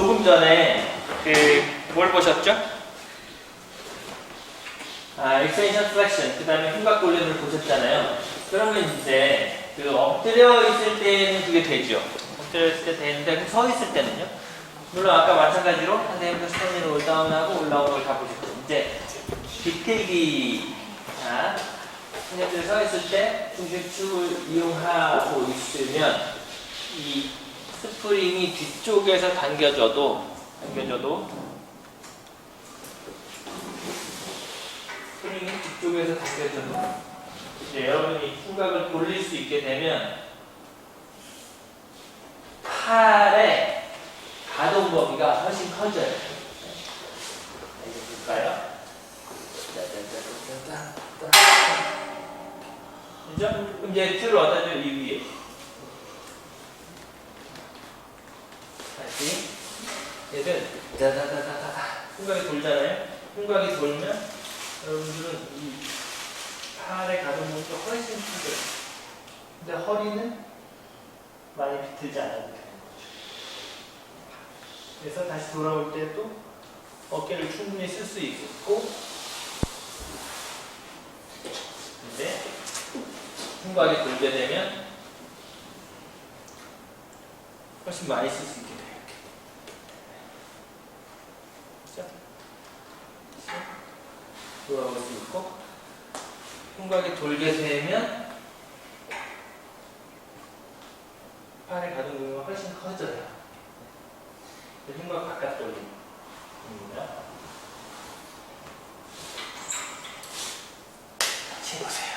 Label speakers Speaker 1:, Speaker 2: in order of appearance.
Speaker 1: 조금 전에 그 뭘 보셨죠? 아, extension flexion, 그 다음에 흉곽 돌림을 보셨잖아요. 그러면 이제 그 엎드려 있을 때는 그게 되죠. 엎드려 있을 때 되는데 그서 있을 때는요. 물론 아까 마찬가지로 한대임도 스탠딩 올다운하고 올라오는 걸다 보셨죠. 이제 비틀기 자, 선생님들 서 있을 때 중심축을 이용하고 있으면 이 스프링이 뒤쪽에서 당겨져도 당겨져도 스프링이 뒤쪽에서 당겨져도 이제 여러분이 흉곽을 돌릴 수 있게 되면 팔의 가동 범위가 훨씬 커져요. 자, 이제 볼까요? 이제 줄을 어디다 줘? 이위에. 다시. 얘를 다다다다다다. 흉곽이 돌잖아요? 흉곽이 돌면 여러분들은 이 팔의 가동 범위가 훨씬 커져요. 근데 허리는 많이 비틀지 않아도 돼요. 그래서 다시 돌아올 때도 어깨를 충분히 쓸 수 있고 근데 흉곽이 돌게 되면 훨씬 많이 쓸 수 있게 돼요. 이렇게. 그죠? 돌아올 수 있고 흉곽이 돌게 되면 팔의 가동 범위가 훨씬 커져요. 흉곽 바깥 돌림입니다. 같이 해보세요.